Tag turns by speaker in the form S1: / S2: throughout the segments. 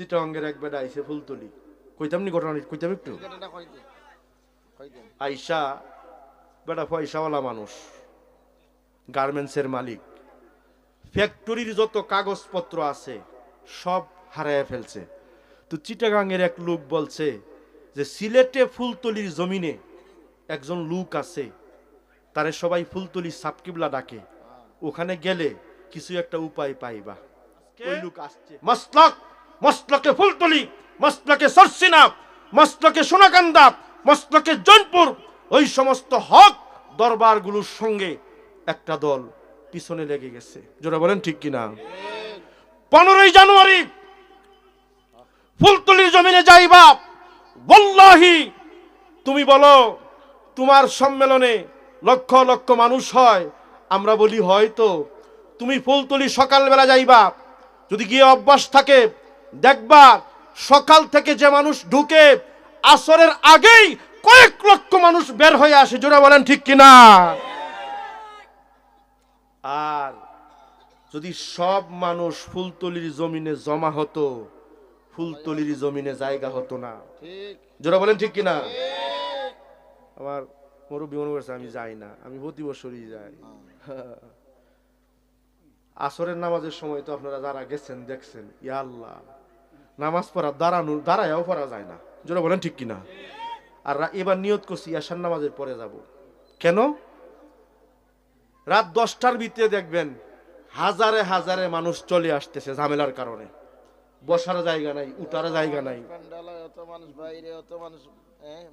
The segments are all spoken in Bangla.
S1: চিটাঙ্গের এক বেটা আইসে ফুলতলি। কইতাম নি ঘটনা কইতাম একটু? আইসা বেটা পয়সাওয়ালা মানুষ গার্মেন্টসের মালিক। ফ্যাক্টরির যত কাগজপত্র আছে সব হারায় ফেলছে। তো চিটাগাংয়ের এক লোক বলছে যে সিলেটে ফুলতলির জমিনে একজন লোক আছে তারে সবাই ফুলতলি সাবকিবলা ডাকে। ওখানে গেলে কিছু একটা উপায় পাইবা। ওই লোক আসছে। মস্তক মস্তকে ফুলতলি, মস্তকে সরসিনা, মস্তকে সোনাকান্দা, মস্তকে জৈনপুর, ওই সমস্ত হক দরবারগুলোর সঙ্গে একটা দল পিছনে লেগে গেছে। যারা বলেন ঠিক কিনা? পনেরোই জানুয়ারি, ফুলতলির জমিনে যাইবা বল্লাহি তুমি বলো, তোমার সম্মেলনে লক্ষ লক্ষ মানুষ হয়, আমরা বলি হয়তো, তুমি ফুলতলি সকালবেলা যাইবা যদি গিয়ে অভ্যাস থাকে দেখবা সকাল থেকে যে মানুষ ঢুকে, আসরের আগেই কয়েক লক্ষ মানুষ বের হয়ে আসে। জোরে বলেন ঠিক কিনা? আর যদি সব মানুষ ফুলতলির জমিনে জমা হতো, ফুলতলির জমিনে জায়গা হতো না। জোরা বলেন ঠিক কিনা? আমার মুরব্বী মনে করছে, আমি যাই না, আমি প্রতি বছরই যাই। আসরের নামাজের সময় তো আপনারা যারা গেছেন, দেখছেন, ইয়া আল্লাহ। নামাজ পড়া দাঁড়ানো দাঁড়ায়ও পড়া যায় না। জোরা বলেন ঠিক কিনা? আর এবার নিয়ত করছি আসার নামাজের পরে যাব। কেন? রাত দশটার ভিতরে দেখবেন হাজারে হাজারে মানুষ চলে আসতেছে ঝামেলার কারণে। বসার জায়গা নাই উঠার জায়গা নাই।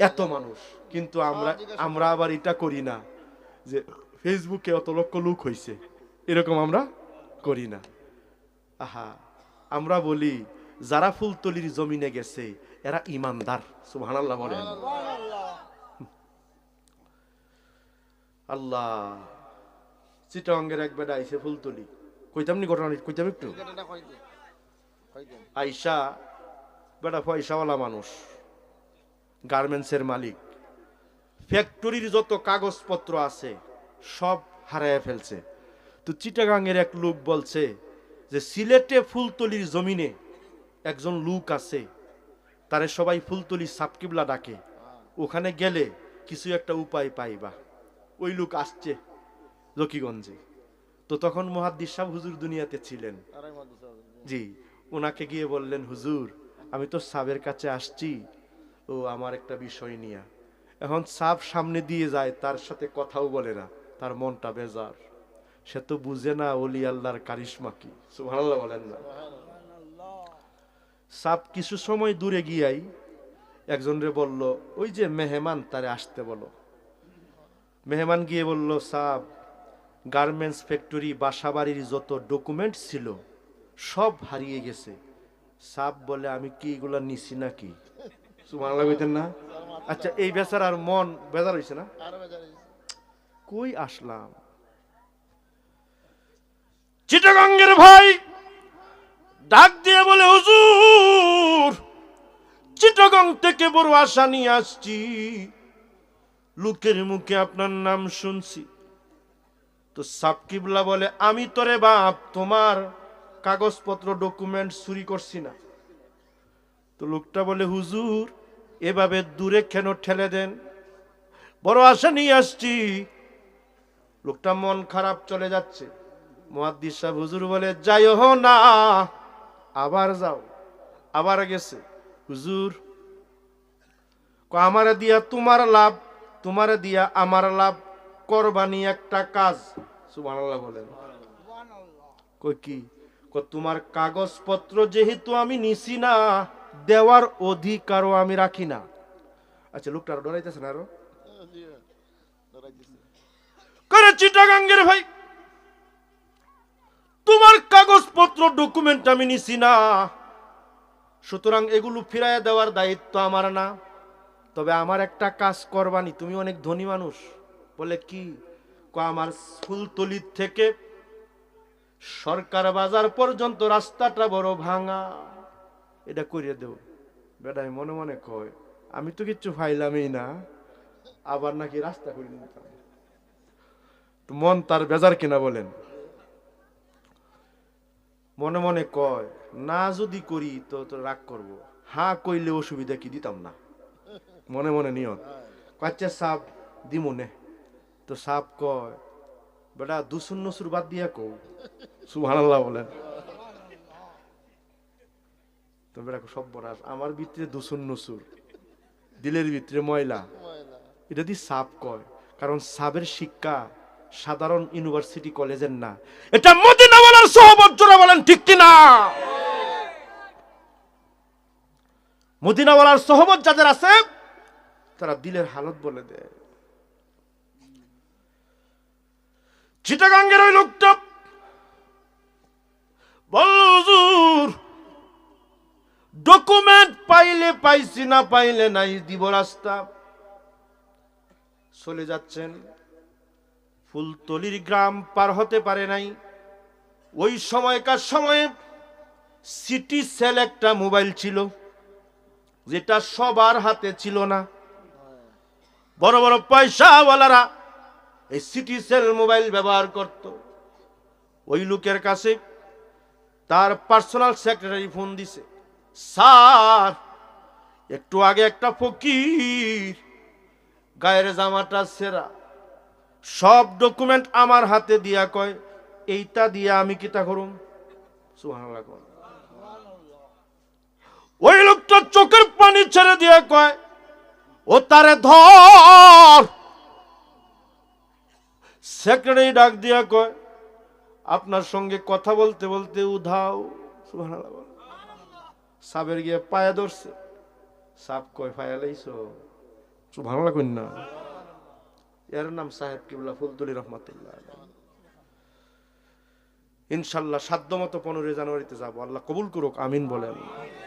S1: এত মানুষ। কিন্তু আমরা আমরা আবার এটা করি না যে ফেসবুকে অত লক্ষ লোক হইছে। এরকম আমরা করি না। আহা আমরা বলি যারা ফুলতলির জমিনে গেছে, এরা ইমানদার, সুবহানাল্লাহ বলেন। আল্লাহ চিটাঙ্গের এক বেটা আইসে ফুলতলি। কইতাম নি ঘটনা কইতাম একটু? আইসা, বেটা পয়সাওয়ালা মানুষ, গার্মেন্টসের মালিক। ফ্যাক্টরির যত কাগজপত্র আছে, সব হারায় ফেলছে। তো চিটাগাংয়ের এক লোক বলছে যে, সিলেটে ফুলতলির জমিনে একজন লোক আছে তারে সবাই ফুলতলি সাবকিবলা ডাকে। ওখানে গেলে কিছু একটা উপায় পাইবা। ওই লোক আসছে জকিগঞ্জে তো তখন মহাদ্দিস সাহেব হুজুর দুনিয়াতে ছিলেন। জি ওনাকে গিয়ে বললেন হুজুর আমি তো সাবের কাছে আসছি। ও আমার একটা বিষয় নিয়ে। এখন সাব সামনে দিয়ে যায় তার সাথে কথাও বলে না। তার মনটা বেজার। সে তো বুঝে না অলি আল্লাহর কারিশমা কি। বলেন না। সাপ কিছু সময় দূরে গিয়াই একজনরে বলল ওই যে মেহমান তারে আসতে বলো। মেহমান গিয়ে বলল সাপ গার্মেন্টস ফ্যাক্টরি বাসাবাড়ির যত ডকুমেন্ট ছিল সব হারিয়ে গেছে। সাপ বলে আমি কি এগুলা নিছি নাকি? কইতেন না? আচ্ছা এই বেচার আর মন বেজার হয়েছে না? কই আসলাম? চিটাগঙ্গের ভাই ডাক দিয়ে বলে, হুজুর, চিটাগং থেকে বড় আশা নিয়ে আসছি। লোকের মুখে আপনার নাম শুনছি। তো সাবকিবলা বলে, আমি তোরে বাপ, তোমার কাগজপত্র, ডকুমেন্ট চুরি করছি না। তো লোকটা বলে, হুজুর, এভাবে দূরে কেন ঠেলে দেন? বড় আশা নিয়ে আসছি। লোকটা মন খারাপ চলে যাচ্ছে। মহাদ্দিস সাহেব হুজুর বলে যাই যাইও না আবার যাও আবার গেছে। হুজুর ক আমারে দিয়া তোমার লাভ তোমারে দিয়া আমার লাভ করবানি একটা কাজ। সুবহানাল্লাহ বলেন। কি? ক তোমার কাগজপত্র যেহেতু আমি নিছি না দেওয়ার অধিকারও আমি রাখি না। আচ্ছা লোকটা আরও ডরাইতেছে না আরও? করে চিটাগাঙ্গের ভাই তোমার কাগজপত্র ডকুমেন্ট আমি নিছি না। সুতরাং এগুলো ফিরাইয়া দেওয়ার দায়িত্ব আমার না। তবে আমার একটা কাজ করবানি, তুমি অনেক ধনী মানুষ। বলে কি? আমার ফুলতলির থেকে সরকার বাজার পর্যন্ত রাস্তাটা বড় ভাঙা। এটা করিয়ে দেও বেটাই মনে মনে কয়, আমি তো কিচ্ছু ফাইলামই না। আবার নাকি রাস্তা করে নিতাম মন তার বেজার কিনা বলেন। মনে মনে কয়, না যদি করি তো তো রাগ করব। হ্যাঁ কইলে অসুবিধা কি দিতাম না? মনে মনে নিয়ত। কাচ্চা সাপ দি মনে তো সাপ কয়, বেটা, দুসুন নসুর বাদ দিয়া কও। সুবহানাল্লাহ বলেন তো বেটা, সব আমার ভিতরে দুসুন নসুর, দিলের ভিতরে ময়লা। এটা দিয়ে সাপ কয়, কারণ সাবের শিক্ষা সাধারণ ইউনিভার্সিটি কলেজের না। এটা মদিনাওয়ালার সহবত জোড়া বলেন, ঠিক কিনা? মদিনাওয়ালার সহবত যাদের আছে, তারা দিলের হালত বলে দেয়। চিটাগাঙ্গের ওই লোকটা বলল ডকুমেন্ট পাইলে পাইছি, না পাইলে নাই, দিব রাস্তা। চলে যাচ্ছেন। ফুলতলির গ্রাম পার হতে পারে নাই। ওই সময়কার সময়ে সিটি সেল একটা মোবাইল ছিল, যেটা সবার হাতে ছিল না। বড় বড় পয়সাওয়ালারা এই সিটি সেল মোবাইল ব্যবহার করত। ওই লোকের কাছে তার পার্সোনাল সেক্রেটারি ফোন দিছে, স্যার, একটু আগে একটা ফকির গায়ের জামাটা সেরা, সব ডকুমেন্ট আমার হাতে দিয়া কয় এইটা দিয়া আমি কিতা করুম। ওই লোকটা চোখের পানি ছেড়ে দিয়ে কয়, ও তারে ধর। সেক্রেটারি ডাক দিয়া কয়, আপনার সঙ্গে কথা বলতে বলতে উধাও। সাবের গিয়ে পায়া ধরছে। সাপ কয় ফায়ালাইছো সুবহানাল্লাহ কইন না। এর নাম সাহেব কিবলা ফুলতুলি রহমাতুল্লাহ ইনশাল্লাহ সাধ্যমতো পনেরোই জানুয়ারিতে যাব। আল্লাহ কবুল করুক আমিন বলেন।